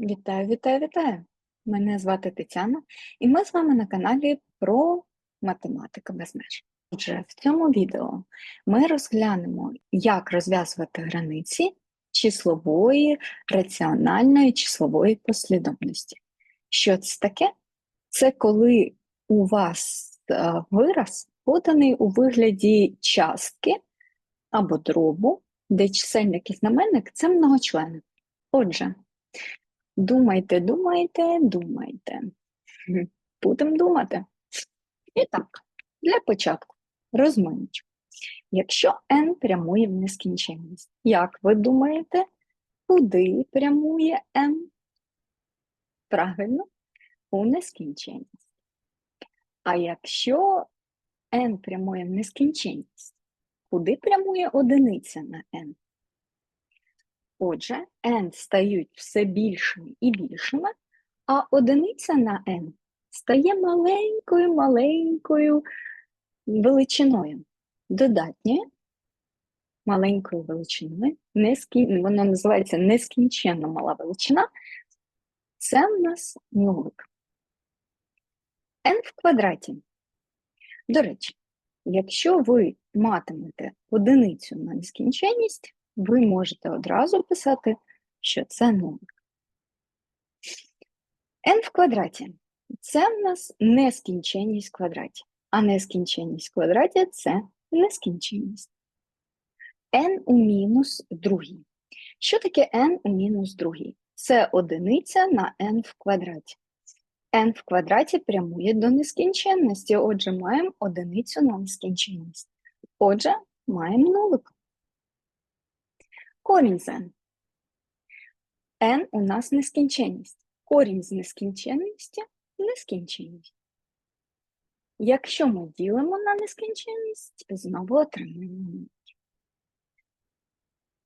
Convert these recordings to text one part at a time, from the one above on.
Вітаю, вітаю, вітаю! Мене звати Тетяна, і ми з вами на каналі про математику без меж. Отже, в цьому відео ми розглянемо, як розв'язувати границі числової, раціональної числової послідовності. Що це таке? Це коли у вас е, вираз поданий у вигляді частки або дробу, де чисельник і знаменник це многочлени. Отже, Думайте, думайте, думайте. Будемо думати. І так, для початку розминочку. Якщо n прямує в нескінченність, як ви думаєте, куди прямує n? Правильно, у нескінченність. А якщо n прямує в нескінченність, куди прямує одиниця на n? Отже, n стають все більшими і більшими, а одиниця на n стає маленькою-маленькою величиною. Додатньою маленькою величиною, нескін... вона називається нескінченно мала величина. Це в нас нулик. n в квадраті. До речі, якщо ви матимете одиницю на нескінченність, ви можете одразу писати, що це нулик. n в квадраті це в нас нескінченність в квадраті, а нескінченність в квадраті це нескінченність. n у мінус другій. Що таке n у мінус другій? Це одиниця на n в квадраті. n в квадраті прямує до нескінченності, отже, маємо одиницю на нескінченність. Отже, маємо нулик. Корінь з n. n у нас нескінченність. Корінь з нескінченності нескінченність. Якщо ми ділимо на нескінченність, знову отримуємо нуль.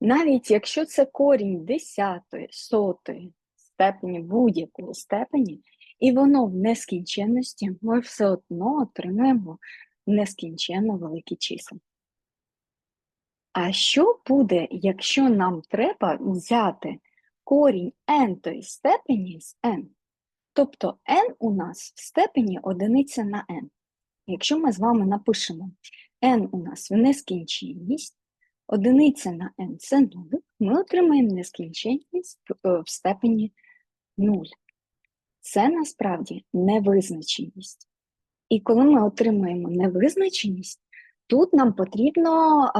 Навіть якщо це корінь десятої, сотої степені будь-якої степені, і воно в нескінченності, ми все одно отримаємо нескінченно великі числа. А що буде, якщо нам треба взяти корінь n тої степені з n? Тобто n у нас в степені одиниця на n. Якщо ми з вами напишемо n у нас в нескінченність, одиниця на n це 0, ми отримаємо нескінченність в степені 0. Це насправді невизначеність. І коли ми отримаємо невизначеність, тут нам потрібно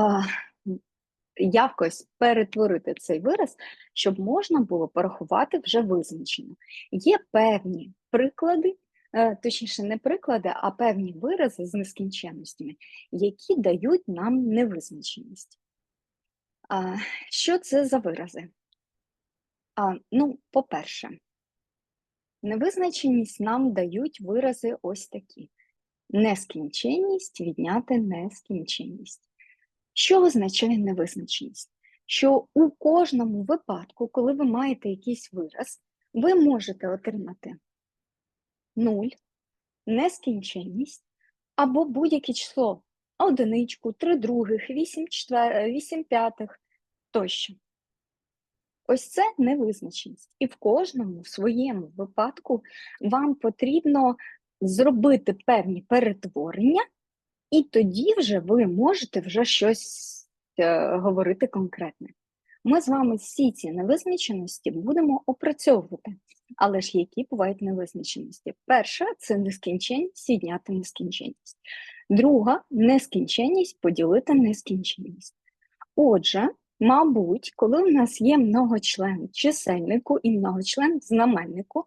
якось перетворити цей вираз, щоб можна було порахувати вже визначено. Є певні приклади, е, точніше, не приклади, а певні вирази з нескінченностями, які дають нам невизначеність. Що це за вирази? А, Ну, по-перше, невизначеність нам дають вирази ось такі: нескінченність відняти нескінченність. Що означає невизначеність? Що у кожному випадку, коли ви маєте якийсь вираз, ви можете отримати 0, нескінченність або будь-яке число одиничку, 3 других, 8, 4, 8 п'ятих тощо. Ось це невизначеність. І в кожному своєму випадку вам потрібно зробити певні перетворення і тоді вже ви можете вже щось е, говорити конкретне. Ми з вами всі ці невизначеності будемо опрацьовувати. Але ж які бувають невизначеності? Перша це нескінченність відняти нескінченність. Друга нескінченність поділити нескінченність. Отже, мабуть, коли у нас є многочлен чисельнику і многочлен знаменнику,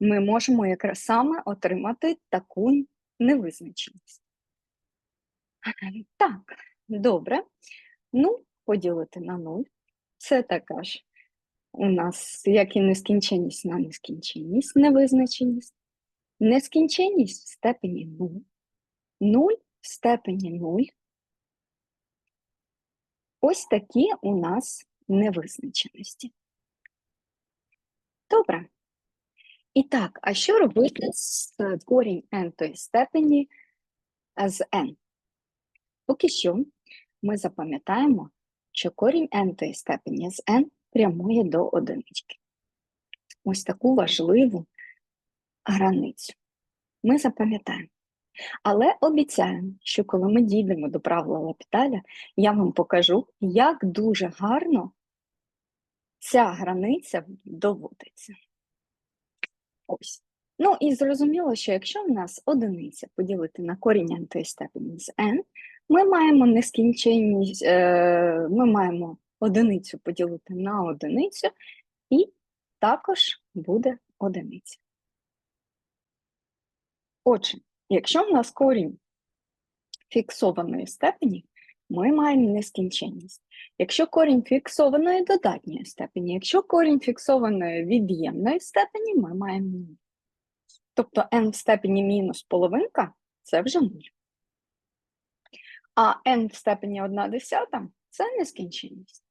ми можемо якраз саме отримати таку невизначеність. Так, добре. Ну, поділити на 0. Це така ж у нас, як і нескінченність на нескінченність, невизначеність. Нескінченність в степені 0. 0 в степені 0. Ось такі у нас невизначеності. Добре. І так, а що робити з корінь n степені з n? Поки що ми запам'ятаємо, що корінь n степені з n прямує до одинички. ось таку важливу границю. Ми запам'ятаємо. Але обіцяємо, що коли ми дійдемо до правила Лапіталя, я вам покажу, як дуже гарно ця границя доводиться. Ось. Ну і зрозуміло, що якщо в нас одиниця поділити на корінь ntої степені з n, ми маємо нескінченність, е, ми маємо одиницю поділити на одиницю, і також буде одиниця. Отже, якщо в нас корінь фіксованої степені, ми маємо нескінченність. Якщо корінь фіксованої додатньої степені, якщо корінь фіксованої від'ємної степені, ми маємо 0. Тобто n в степені мінус половинка це вже 0. А n в степені 1 десята це нескінченність.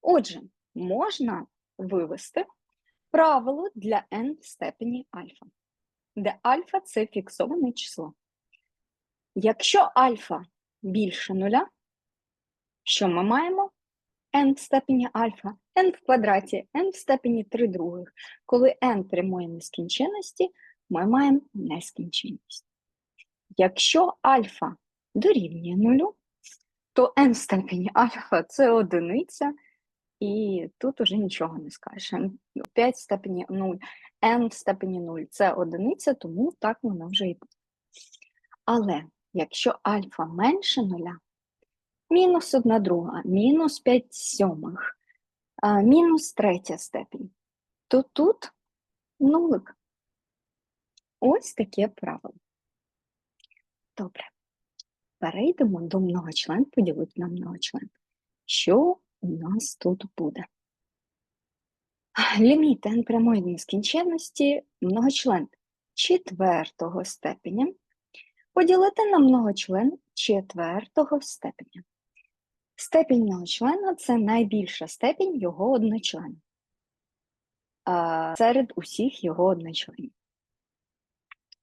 Отже, можна вивести правило для n в степені альфа, де альфа це фіксоване число. Якщо альфа більше нуля, що ми маємо? n в степені альфа, n в квадраті, n в степені 3 других. Коли n прямує нескінченності, ми маємо нескінченність. Якщо альфа дорівнює нулю, то n степені альфа це одиниця, і тут уже нічого не скажеш. 5 в степені 0, n в степені 0 це одиниця, тому так воно вже і буде. Але якщо альфа менше нуля, мінус 1 друга, мінус 5 сьомих, мінус третя степінь, то тут нулик. Ось таке правило. Добре. Перейдемо до многочлен, поділити на многочлен. Що у нас тут буде? Ліміт n прямої нескінченності многочлен четвертого степеня поділити на многочлен четвертого степеня. Степінь многочлена – це найбільша степінь його одночлена серед усіх його одночленів.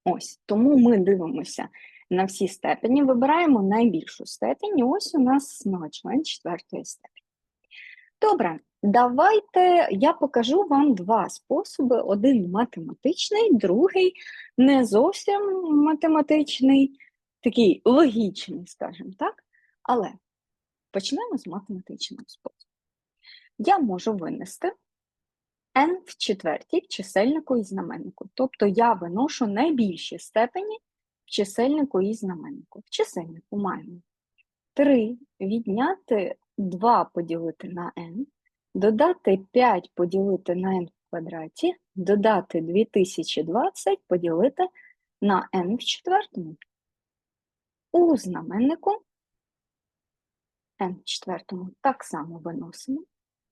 Ось, тому ми дивимося на всі степені, вибираємо найбільшу степінь, і ось у нас многочлен четвертої степені. Добре, давайте я покажу вам два способи: один математичний, другий не зовсім математичний, такий логічний, скажімо так. Але почнемо з математичного способу. Я можу винести n в четвертій чисельнику і знаменнику. Тобто я виношу найбільші степені чисельнику і знаменнику. В чисельнику маємо 3 відняти 2 поділити на n, додати 5 поділити на n в квадраті, додати 2020 поділити на n в четвертому. У знаменнику n в четвертому так само виносимо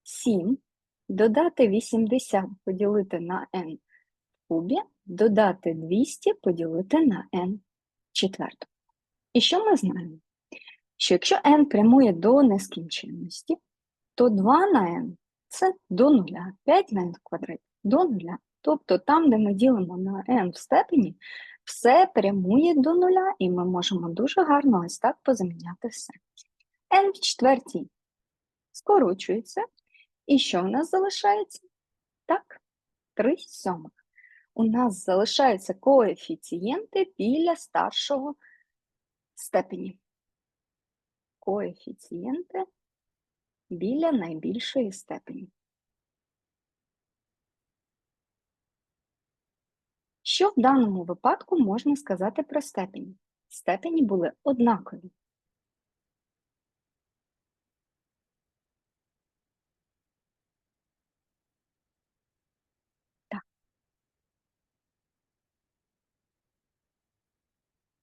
7 Додати 80 поділити на n в кубі, додати 200 поділити на n четверту. І що ми знаємо? Що якщо n прямує до нескінченності, то 2 на n це до нуля, 5 на n в квадраті до нуля. Тобто там, де ми ділимо на n в степені, все прямує до нуля, і ми можемо дуже гарно ось так позаміняти все. n в четвертій скорочується. І що в нас залишається? Так, 3 сьомих. У нас залишаються коефіцієнти біля старшого степені. Коефіцієнти біля найбільшої степені. Що в даному випадку можна сказати про степені? Степені були однакові.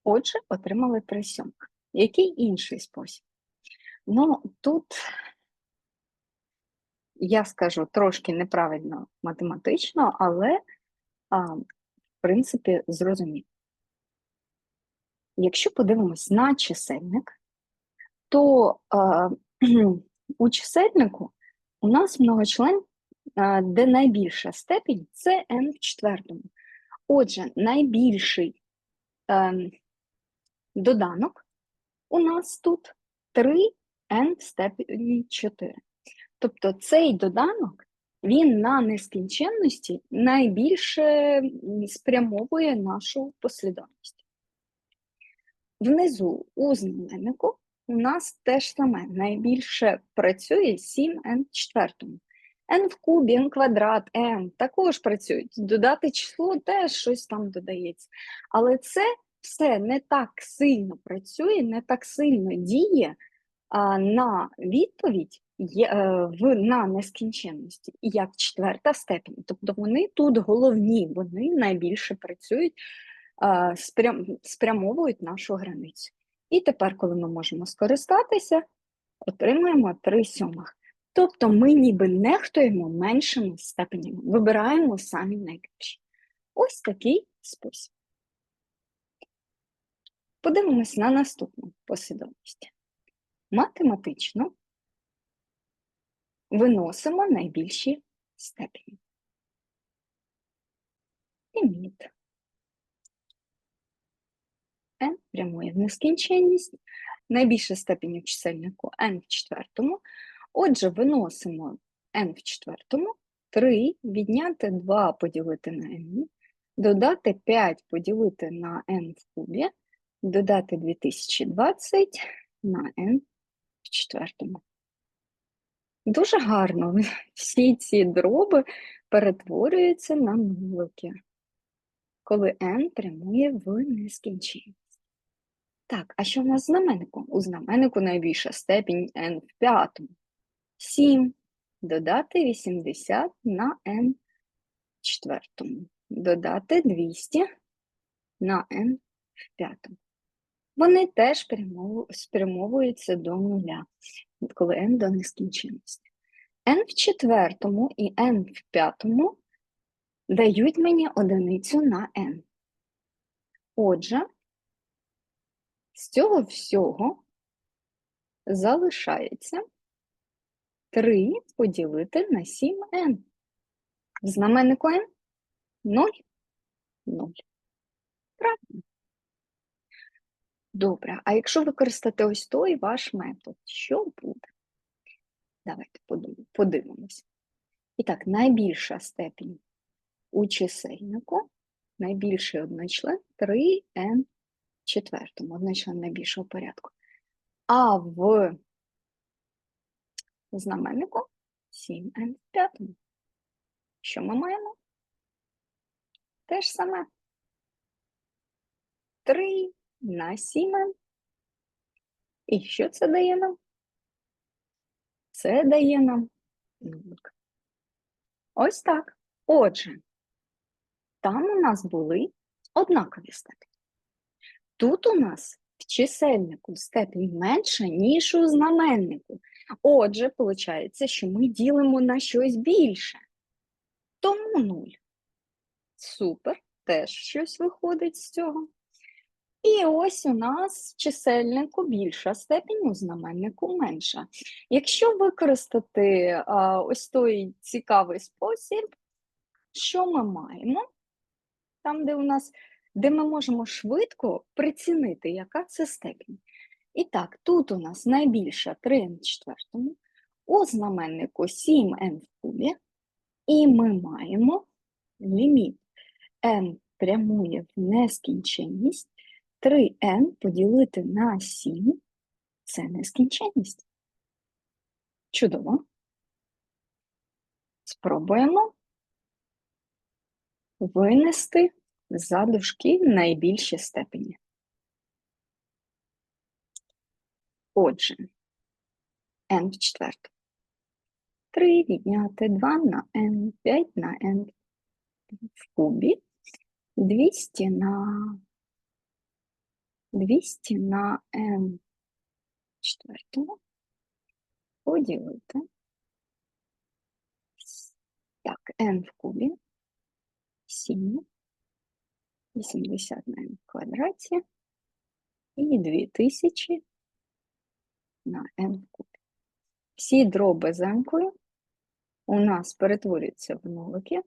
Отже, отримали три сьомих. Який інший спосіб? Ну, тут, я скажу трошки неправильно математично, але, а, в принципі, зрозуміло. Якщо подивимось на чисельник, то а, у чисельнику у нас многочлен, а, де найбільша степінь це n в четвертому. Отже, найбільший. Доданок у нас тут 3n в степені 4. Тобто цей доданок він на нескінченності найбільше спрямовує нашу послідовність. Внизу у знаменнику у нас теж саме найбільше працює 7n в четвертому. n в кубі, n квадрат, m також працюють. Додати число теж щось там додається. Але це все не так сильно працює, не так сильно діє а, на відповідь є, е, в, на нескінченності, як четверта степінь. Тобто вони тут головні, вони найбільше працюють, а, спрям, спрямовують нашу границю. І тепер, коли ми можемо скористатися, отримаємо 3 сьомих. Тобто ми ніби нехтуємо меншими степенями, вибираємо самі найбільші. Ось такий спосіб. Подивимось на наступну послідовність. Математично виносимо найбільші степені. Ліміт. n прямує в нескінченність, найбільша степень у чисельнику n в четвертому. Отже, виносимо n в четвертому, 3 відняти 2 поділити на n, додати 5 поділити на n в кубі, додати 2020 на n в четвертому. Дуже гарно всі ці дроби перетворюються на нулики, коли n прямує в нескінченність. Так, а що в нас в знаменнику? У знаменнику найбільша степінь n в п'ятому. 7 додати 80 на n в четвертому. Додати 200 на n в п'ятому. Вони теж спрямовуються до нуля, коли n до нескінченності. n в четвертому і n в п'ятому дають мені одиницю на n. Отже, з цього всього залишається 3 поділити на 7n. В знаменнику n 0, 0. Правильно. Добре, а якщо використати ось той ваш метод, що буде? Давайте подивимось. І так, найбільша степінь у чисельнику, найбільший одночлен 3n четвертому, одночлен найбільшого порядку. А в знаменнику 7n в п'ятому. Що ми маємо? Те ж саме. 3 на 7. І що це дає нам? Це дає нам. Ось так. Отже, там у нас були однакові степені. Тут у нас в чисельнику степінь менша, ніж у знаменнику. Отже, виходить, що ми ділимо на щось більше. Тому нуль. Супер, теж щось виходить з цього. І ось у нас чисельнику більша степінь, у знаменнику менша. Якщо використати а, ось той цікавий спосіб, що ми маємо? Там, де у нас, де ми можемо швидко прицінити, яка це степінь. І так, тут у нас найбільша 3n в четвертому, у знаменнику 7n в кубі, і ми маємо ліміт n прямує в нескінченність. 3n поділити на 7 це нескінченність. Чудово. Спробуємо винести за дужки найбільші степені. Отже, n в четверту. 3 відняти 2 на n, 5 на n в кубі, 200 на 200 на n четвертому поділити. Так, n в кубі 7, 80 на n в квадраті і 2000 на n в кубі. Всі дроби з n у нас перетворюються в нулики.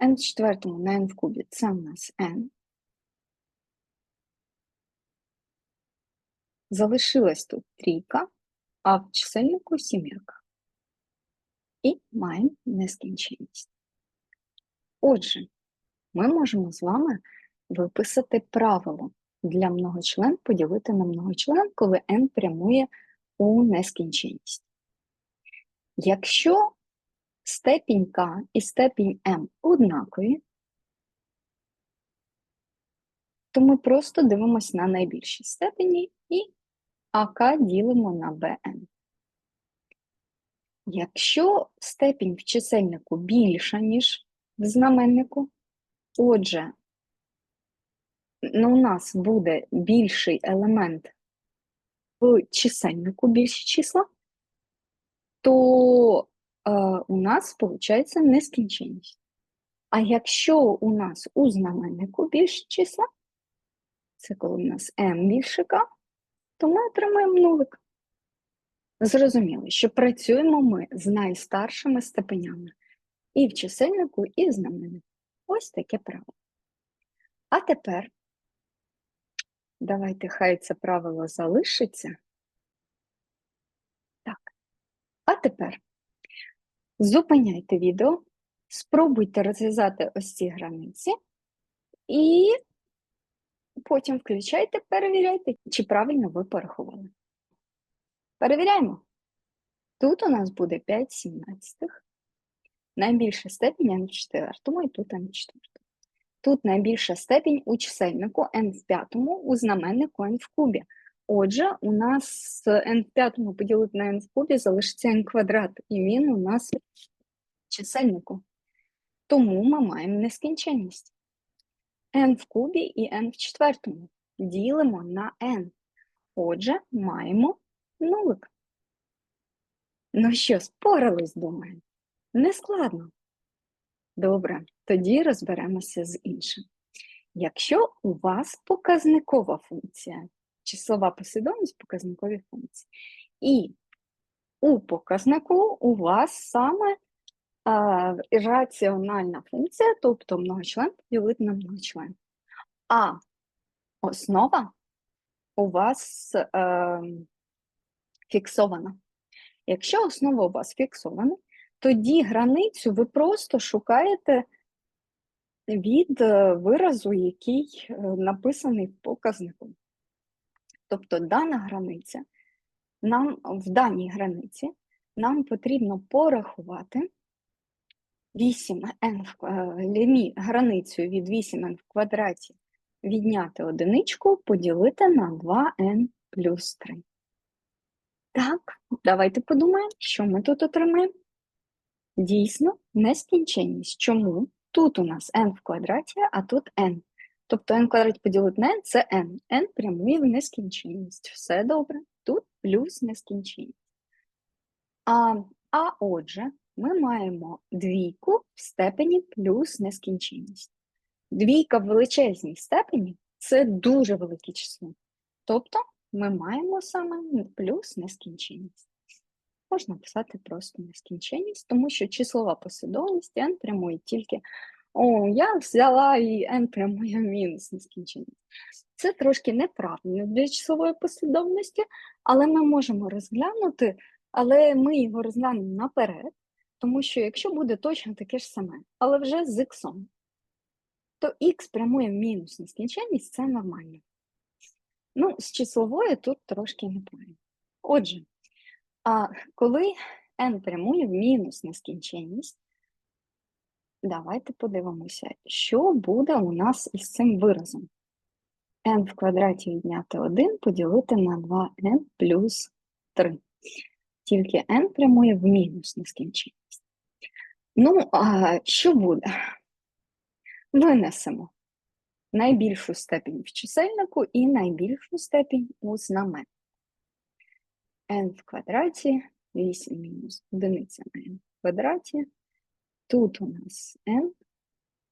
N в четвертому на n в кубі це у нас n. Залишилась тут трійка, а в чисельнику сімірка. І маємо нескінченність. Отже, ми можемо з вами виписати правило для многочлен поділити на многочлен, коли n прямує у нескінченність. Якщо степінь k і степінь m однакові, то ми просто дивимося на найбільші степені і АК ділимо на БН. Якщо степінь в чисельнику більша, ніж в знаменнику, отже, ну, у нас буде більший елемент в чисельнику більші числа, то у нас виходить нескінченність. А якщо у нас у знаменнику більше числа, це коли у нас m більше k, то ми отримаємо нулик. Зрозуміло, що працюємо ми з найстаршими степенями і в чисельнику, і в знаменнику. Ось таке правило. А тепер давайте хай це правило залишиться. Так. А тепер зупиняйте відео, спробуйте розв'язати ось ці границі і потім включайте, перевіряйте, чи правильно ви порахували. Перевіряємо. Тут у нас буде 5 сімнадцятих. Найбільша степінь n в четвертому і тут n в четвертому. Тут найбільша степінь у чисельнику n в п'ятому, у знаменнику n в кубі. Отже, у нас n в п'ятому поділити на n в кубі залишиться n квадрат, і він у нас чисельнику. Тому ми маємо нескінченність. n в кубі і n в четвертому. Ділимо на n. Отже, маємо нулик. Ну що, спорались, думаю? Нескладно. Добре, тоді розберемося з іншим. Якщо у вас показникова функція, числова послідовність показникові функції, і у показнику у вас саме а, раціональна функція, тобто многочлен поділити на многочлен. А основа у вас е, фіксована. Якщо основа у вас фіксована, тоді границю ви просто шукаєте від е, виразу, який е, написаний в показнику. Тобто дана границя, нам в даній границі нам потрібно порахувати 8n в е, лімі, границю від 8n в квадраті відняти одиничку, поділити на 2n плюс 3. Так, давайте подумаємо, що ми тут отримаємо. Дійсно, нескінченність. Чому? Тут у нас n в квадраті, а тут n. Тобто n квадраті поділити на n це n. n прямує в нескінченність. Все добре. Тут плюс нескінченність. А, а отже, ми маємо двійку в степені плюс нескінченність. Двійка в величезній степені це дуже велике число. Тобто ми маємо саме плюс нескінченність. Можна писати просто нескінченність, тому що числова послідовність n прямує тільки о, я взяла і n прямує мінус нескінченність. Це трошки неправильно для числової послідовності, але ми можемо розглянути, але ми його розглянемо наперед, тому що якщо буде точно таке ж саме, але вже з х, то х прямує мінус нескінченність, це нормально. Ну, з числової тут трошки неправильно. Отже, а коли n прямує в мінус нескінченність, давайте подивимося, що буде у нас із цим виразом. n в квадраті відняти 1 поділити на 2n плюс 3. Тільки n прямує в мінус нескінченність. Ну, а що буде? Винесемо найбільшу степінь в чисельнику і найбільшу степінь у знамен. n в квадраті 8 мінус одиниця на n в квадраті. Тут у нас n,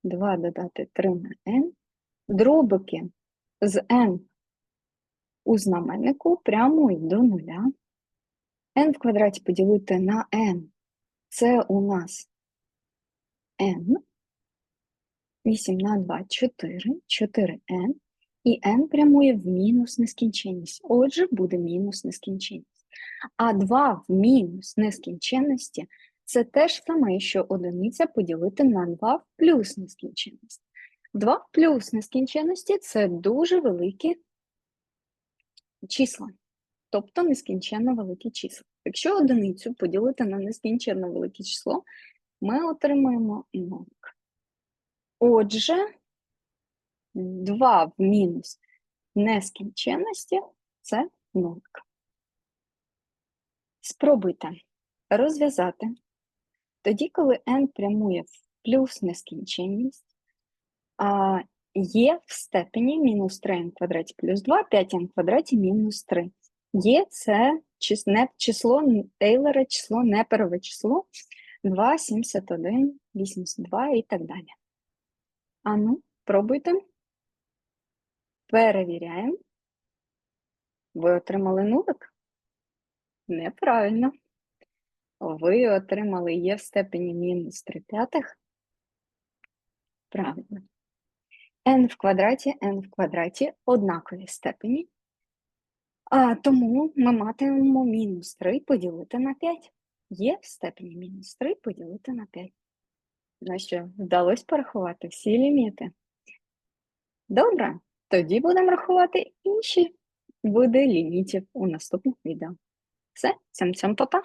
2 додати 3 на n. Дробики з n у знаменнику прямують до нуля. n в квадраті поділити на n. Це у нас n. 8 на 2 4, 4n, і n прямує в мінус нескінченність. Отже, буде мінус нескінченність. А 2 в мінус нескінченності це те ж саме, що одиниця поділити на 2 плюс нескінченність. 2 плюс нескінченності це дуже великі числа, тобто нескінченно великі числа. Якщо одиницю поділити на нескінченно велике число, ми отримаємо нолик. Отже, 2 в мінус нескінченності це нолик. Спробуйте розв'язати тоді, коли n прямує в плюс нескінченність, є в степені мінус 3n квадраті плюс 2, 5n квадраті мінус 3. Є це число Тейлора, число неперове число 2, 71, 82 і так далі. Ану, пробуйте. Перевіряємо. Ви отримали нулик? Неправильно. Ви отримали є в степені мінус 3 п'ятих. Правильно. n в квадраті, n в квадраті однакові степені. А, тому ми матимемо мінус 3 поділити на 5. Є в степені мінус 3 поділити на 5. Ну що, вдалося порахувати всі ліміти? Добре, тоді будемо рахувати інші види лімітів у наступних відео. Все, цьом-цьом, па-па!